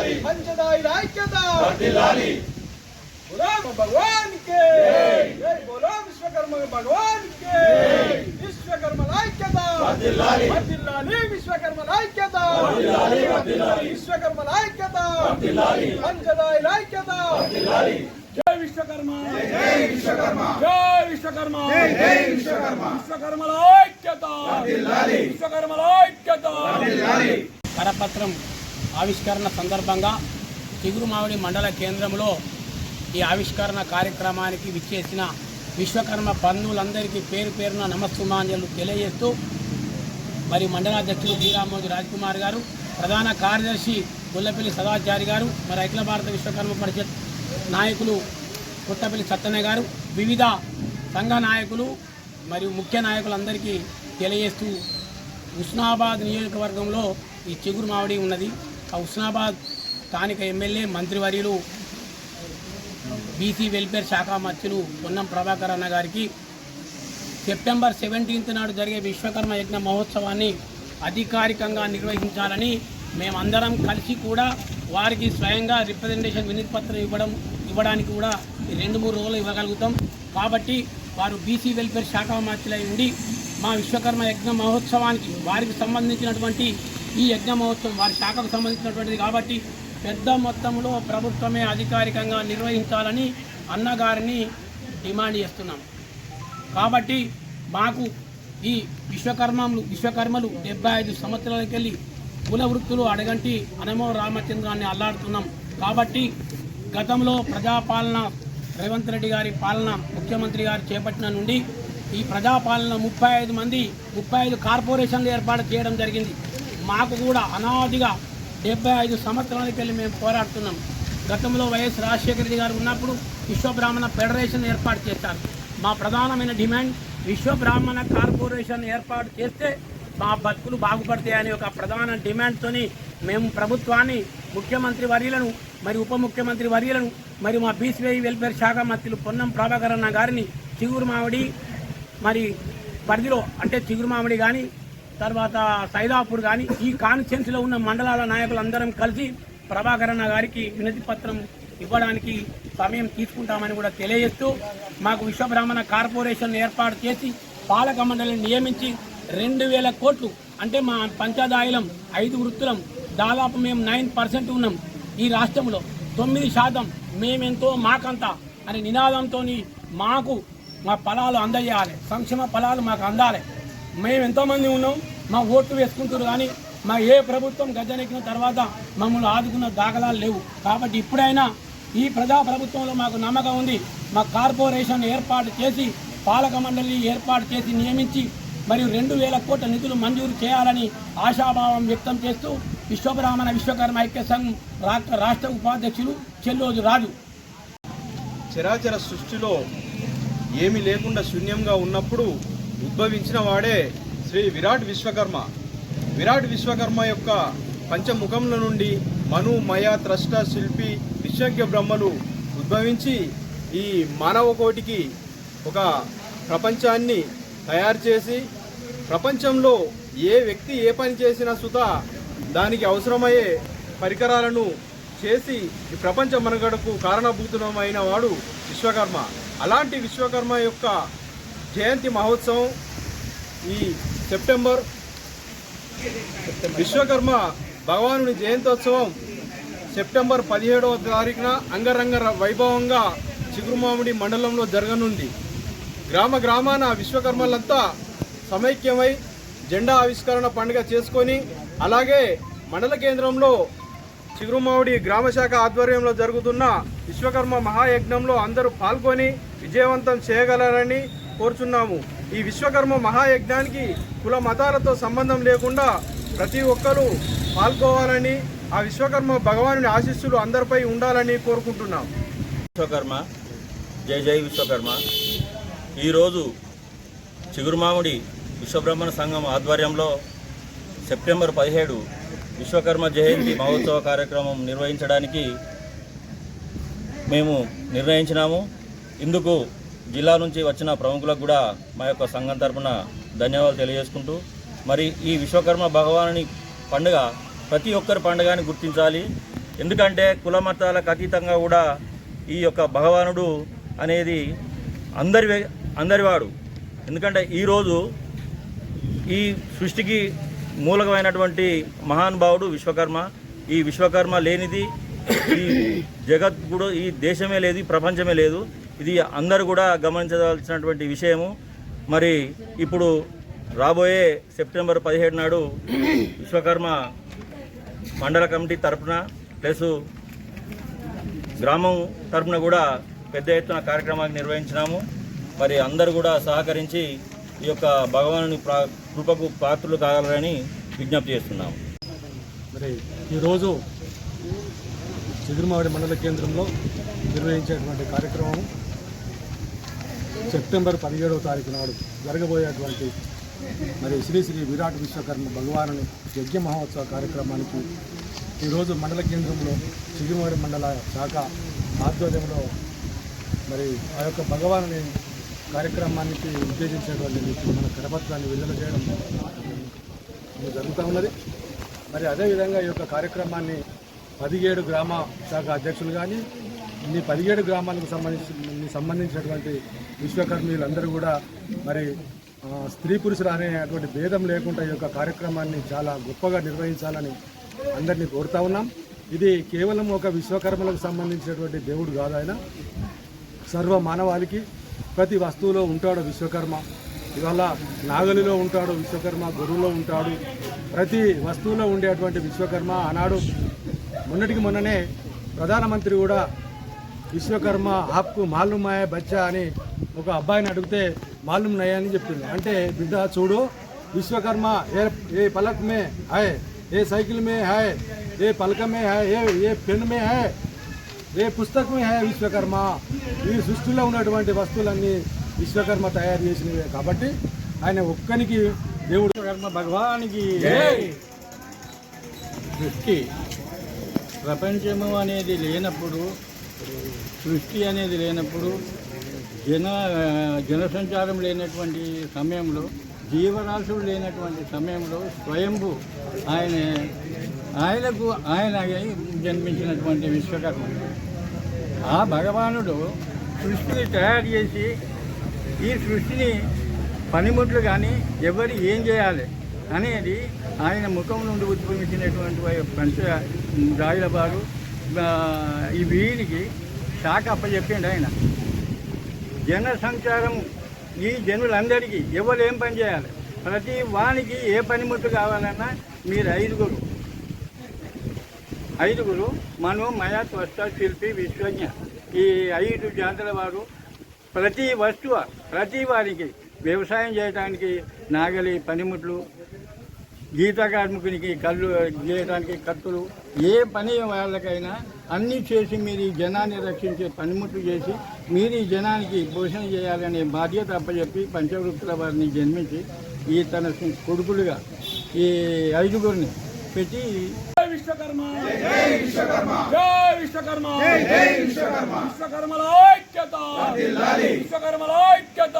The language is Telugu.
వర్ధిల్లాలి మంచదాయి ఐక్యత. వర్ధిల్లాలి రామ భగవాన్ కే జై బోలో విశ్వకర్మ భగవాన్ కే విశ్వకర్మ ఐక్యత. వర్ధిల్లాలి వర్ధిల్లాలి విశ్వకర్మ ఐక్యత. వర్ధిల్లాలి వర్ధిల్లాలి విశ్వకర్మ ఐక్యత. వర్ధిల్లాలి మంచదాయి ఐక్యత. వర్ధిల్లాలి జై విశ్వకర్మ. జై విశ్వకర్మ. జై విశ్వకర్మ. జై విశ్వకర్మ. విశ్వకర్మల ఐక్యత. వర్ధిల్లాలి విశ్వకర్మల ఐక్యత. వర్ధిల్లాలి కరపత్రం ఆవిష్కరణ సందర్భంగా చిగురుమావిడి మండల కేంద్రంలో ఈ ఆవిష్కరణ కార్యక్రమానికి విచ్చేసిన విశ్వకర్మ బంధువులందరికీ పేరు పేరున నమస్సుమాంజలు తెలియజేస్తూ మరి మండలాధ్యక్షులు జీరామోజు రాజ్కుమార్ గారు ప్రధాన కార్యదర్శి గుల్లపల్లి సదాచారి గారు మరి అఖిల భారత విశ్వకర్మ పరిషత్ నాయకులు పుట్టపల్లి సత్తన్న గారు వివిధ సంఘ నాయకులు మరియు ముఖ్య నాయకులందరికీ తెలియజేస్తూ ఉస్నాబాద్ నియోజకవర్గంలో ఈ చిగురు మామిడి ఉన్నది. హుస్నాబాద్ స్థానిక ఎమ్మెల్యే మంత్రివర్యులు బీసీ వెల్ఫేర్ శాఖ మంత్రులు పొన్నం ప్రభాకర్ అన్న గారికి సెప్టెంబర్ సెవెంటీన్త్ నాడు జరిగే విశ్వకర్మ యజ్ఞ మహోత్సవాన్ని అధికారికంగా నిర్వహించాలని మేమందరం కలిసి కూడా వారికి స్వయంగా రిప్రజెంటేషన్ వినతి పత్రం ఇవ్వడం ఇవ్వడానికి కూడా ఈ రెండు మూడు రోజులు ఇవ్వగలుగుతాం. కాబట్టి వారు బీసీ వెల్ఫేర్ శాఖ మంత్రులై ఉండి మా విశ్వకర్మ యజ్ఞ మహోత్సవానికి వారికి సంబంధించినటువంటి ఈ యజ్ఞ మహోత్సవం వారి శాఖకు సంబంధించినటువంటిది కాబట్టి పెద్ద మొత్తంలో ప్రభుత్వమే అధికారికంగా నిర్వహించాలని అన్నగారిని డిమాండ్ చేస్తున్నాం. కాబట్టి మాకు ఈ విశ్వకర్మలు విశ్వకర్మలు డెబ్బై ఐదు సంవత్సరాలకి వెళ్ళి కుల వృత్తులు అడగంటి అనమో రామచంద్రాన్ని అల్లాడుతున్నాం. కాబట్టి గతంలో ప్రజాపాలన రేవంత్ రెడ్డి గారి పాలన ముఖ్యమంత్రి గారు చేపట్టిన నుండి ఈ ప్రజాపాలన ముప్పై ఐదు మంది ముప్పై ఐదు కార్పొరేషన్లు ఏర్పాటు చేయడం జరిగింది. మాకు కూడా అనాదిగా డెబ్బై ఐదు సంవత్సరాలకి వెళ్ళి మేము పోరాడుతున్నాం. గతంలో వైఎస్ రాజశేఖర రెడ్డి గారు ఉన్నప్పుడు విశ్వబ్రాహ్మణ ఫెడరేషన్ ఏర్పాటు చేశారు. మా ప్రధానమైన డిమాండ్ విశ్వబ్రాహ్మణ కార్పొరేషన్ ఏర్పాటు చేస్తే మా బతుకులు బాగుపడతాయని ఒక ప్రధాన డిమాండ్తోని మేము ప్రభుత్వాన్ని ముఖ్యమంత్రి వర్యులను మరి ఉప ముఖ్యమంత్రి వర్యులను మరి మా బీసీఐ వెల్ఫేర్ శాఖ మంత్రులు పొన్నం ప్రభాకరన్న గారిని చిగురు మామిడి మరి పరిధిలో అంటే చిగురు మామిడి కానీ తర్వాత సైదాపూర్ కానీ ఈ కాన్స్టిట్యున్సీలో ఉన్న మండలాల నాయకులందరం కలిసి ప్రభాకరణ గారికి వినతి పత్రం ఇవ్వడానికి సమయం తీసుకుంటామని కూడా తెలియజేస్తూ మాకు విశ్వబ్రాహ్మణ కార్పొరేషన్ ఏర్పాటు చేసి పాలక మండలిని నియమించి రెండు వేల కోట్లు అంటే మా పంచదాయిలం ఐదు వృత్తులం దాదాపు మేము నైన్ పర్సెంట్ ఉన్నాం. ఈ రాష్ట్రంలో తొమ్మిది శాతం మేమెంతో మాకంతా అనే నినాదంతో మాకు మా ఫలాలు అందజేయాలి. సంక్షేమ ఫలాలు మాకు అందాలి. మేము ఎంతోమంది ఉన్నాం మా ఓట్లు వేసుకుంటారు కానీ మా ఏ ప్రభుత్వం గద్దెనెక్కిన తర్వాత మమ్మల్ని ఆదుకున్న దాఖలాలు లేవు. కాబట్టి ఇప్పుడైనా ఈ ప్రజా ప్రభుత్వంలో మాకు నమ్మకం ఉంది. మా కార్పొరేషన్ ఏర్పాటు చేసి పాలక మండలి ఏర్పాటు చేసి నియమించి మరియు రెండు వేల కోట్ల నిధులు మంజూరు చేయాలని ఆశాభావం వ్యక్తం చేస్తూ విశ్వబ్రాహ్మణ విశ్వకర్మ ఐక్య సంఘం రాష్ట్ర రాష్ట్ర ఉపాధ్యక్షులు చెల్లోజు రాజు. చరాచర సృష్టిలో ఏమీ లేకుండా శూన్యంగా ఉన్నప్పుడు ఉద్భవించిన వాడే శ్రీ విరాట్ విశ్వకర్మ. విరాట్ విశ్వకర్మ యొక్క పంచముఖంల నుండి మను మయ త్రష్ట శిల్పి విశ్వజ్ఞ బ్రహ్మలు ఉద్భవించి ఈ మానవ కోటికి ఒక ప్రపంచాన్ని తయారు చేసి ప్రపంచంలో ఏ వ్యక్తి ఏ పని చేసినా సుత దానికి అవసరమయ్యే పరికరాలను చేసి ఈ ప్రపంచ మనుగడకు కారణభూతమైన వాడు విశ్వకర్మ. అలాంటి విశ్వకర్మ యొక్క జయంతి మహోత్సవం ఈ సెప్టెంబర్. విశ్వకర్మ భగవానుని జయంతోత్సవం సెప్టెంబర్ పదిహేడవ తారీఖున అంగరంగ వైభవంగా చిగురుమామిడి మండలంలో జరగనుంది. గ్రామ గ్రామాన విశ్వకర్మలంతా సమైక్యమై జెండా ఆవిష్కరణ పండుగ చేసుకొని అలాగే మండల కేంద్రంలో చిగురుమావిడి గ్రామశాఖ ఆధ్వర్యంలో జరుగుతున్న విశ్వకర్మ మహాయజ్ఞంలో అందరూ పాల్గొని విజయవంతం చేయగలరని కోరుచున్నాము. ఈ విశ్వకర్మ మహాయజ్ఞానికి కుల మతాలతో సంబంధం లేకుండా ప్రతి ఒక్కరూ పాల్గొవాలని ఆ విశ్వకర్మ భగవాను ఆశీస్సులు అందరిపై ఉండాలని కోరుకుంటున్నాం. విశ్వకర్మ జై జై విశ్వకర్మ. ఈరోజు చిగురుమామిడి విశ్వబ్రహ్మణ సంఘం ఆధ్వర్యంలో సెప్టెంబర్ పదిహేడు విశ్వకర్మ జయంతి మహోత్సవ కార్యక్రమం నిర్వహించడానికి మేము నిర్ణయించినాము. ఇందుకు జిల్లా నుంచి వచ్చిన ప్రముఖులకు కూడా మా యొక్క సంఘం తరపున ధన్యవాదాలు తెలియజేసుకుంటూ మరి ఈ విశ్వకర్మ భగవానుని పండుగ ప్రతి ఒక్కరి పండుగని గుర్తించాలి. ఎందుకంటే కుల మతాలకు అతీతంగా కూడా ఈ యొక్క భగవానుడు అనేది అందరి అందరివాడు. ఎందుకంటే ఈరోజు ఈ సృష్టికి మూలకమైనటువంటి మహానుభావుడు విశ్వకర్మ. ఈ విశ్వకర్మ లేనిది ఈ జగత్ కూడా ఈ దేశమే లేదు ప్రపంచమే లేదు. ఇది అందరూ కూడా గమనించవలసినటువంటి విషయము. మరి ఇప్పుడు రాబోయే సెప్టెంబర్ పదిహేడు నాడు విశ్వకర్మ మండల కమిటీ తరపున ప్లస్ గ్రామం తరపున కూడా పెద్ద ఎత్తున కార్యక్రమాన్ని నిర్వహించినాము. మరి అందరూ కూడా సహకరించి ఈ యొక్క భగవాను కృపకు పాత్రలు కాగలరని విజ్ఞప్తి చేస్తున్నాము. మరి ఈరోజు చిగురుమావిడి మండల కేంద్రంలో నిర్వహించేటువంటి కార్యక్రమం సెప్టెంబర్ పదిహేడవ తారీఖు నాడు జరగబోయేటువంటి మరి శ్రీ శ్రీ విరాట్ విశ్వకర్మ భగవానుని యజ్ఞ మహోత్సవ కార్యక్రమానికి ఈరోజు మండల కేంద్రంలో చిగుమూరి మండల శాఖ ఆధ్వర్యంలో మరి ఆ యొక్క భగవానుని కార్యక్రమానికి ఉద్దేశించేటువంటి మన కరపత్రాన్ని విడుదల చేయడం ఇది జరుగుతూ ఉన్నది. మరి అదేవిధంగా ఈ యొక్క కార్యక్రమాన్ని పదిహేడు గ్రామ శాఖ అధ్యక్షులు కానీ ఈ పదిహేడు గ్రామాలకు సంబంధించి సంబంధించినటువంటి విశ్వకర్మీయులందరూ కూడా మరి స్త్రీ పురుషులు అనేటువంటి భేదం లేకుండా ఈ యొక్క కార్యక్రమాన్ని చాలా గొప్పగా నిర్వహించాలని అందరినీ కోరుతా ఉన్నాం. ఇది కేవలం ఒక విశ్వకర్మలకు సంబంధించినటువంటి దేవుడు కాదు ఆయన. సర్వ మానవాళికి ప్రతి వస్తువులో ఉంటాడు విశ్వకర్మ. ఇవాళ నాగలిలో ఉంటాడు విశ్వకర్మ గురువులో ఉంటాడు. ప్రతి వస్తువులో ఉండేటువంటి విశ్వకర్మ ఆనాడు మొన్నటికి మొన్ననే ప్రధానమంత్రి కూడా విశ్వకర్మ ఆప్కు మాలూమ్ మాయ బచ్చా అని ఒక అబ్బాయిని అడిగితే మాలూమ్ నయ్యా అని చెప్పింది అంటే బిడ్డ చూడు విశ్వకర్మ ఏ ఏ పలక్ మే హాయ్ ఏ సైకిల్ మే హాయ్ ఏ పలక మే హాయ్ ఏ ఏ పెన్ మే హాయ్ ఏ పుస్తకమే హే విశ్వకర్మ. ఈ సృష్టిలో ఉన్నటువంటి వస్తువులన్నీ విశ్వకర్మ తయారు చేసినవే కాబట్టి ఆయన ఒక్కనికి దేవుడు విశ్వకర్మ భగవానికి. సృష్టి ప్రపంచము అనేది లేనప్పుడు సృష్టి అనేది లేనప్పుడు జన జనసంచారం లేనటువంటి సమయంలో జీవరాశులు లేనటువంటి సమయంలో స్వయంభు ఆయన ఆయనకు ఆయన జన్మించినటువంటి విశ్వకర్మ. ఆ భగవానుడు సృష్టిని తయారు చేసి ఈ సృష్టిని పనిముట్లు కానీ ఎవరు ఏం చేయాలి అనేది ఆయన ముఖం నుండి ఉద్భవించినటువంటి పంచ రాయలబారు ఈ వీరికి శాఖ అప్పచెప్పిండు ఆయన. జన సంచారం ఈ జనులందరికీ ఎవరు ఏం పని చేయాలి? ప్రతి వానికి ఏ పనిముట్లు కావాలన్నా మీరు ఐదుగురు. ఐదుగురు మను మయాత్ త్వష్ట శిల్పి విశ్వజ్ఞ. ఈ ఐదు జాతుల వారు ప్రతి వస్తువు ప్రతి వారికి వ్యవసాయం చేయడానికి నాగలి పనిముట్లు గీత కార్మికునికి కళ్ళు చేయడానికి కత్తులు ఏ పని వాళ్ళకైనా అన్నీ చేసి మీరు ఈ జనాన్ని రక్షించే పనిముట్లు చేసి మీరు ఈ జనానికి పోషణ చేయాలనే బాధ్యత అప్పచెప్పి పంచవృత్తుల వారిని జన్మించి ఈ తన కొడుకులుగా ఈ ఐదుగురిని పెట్టి విశ్వకర్మ! జై విశ్వకర్మ! జై విశ్వకర్మ! జై విశ్వకర్మ! విశ్వకర్మల ఐక్యత! విశ్వకర్మల ఐక్యత!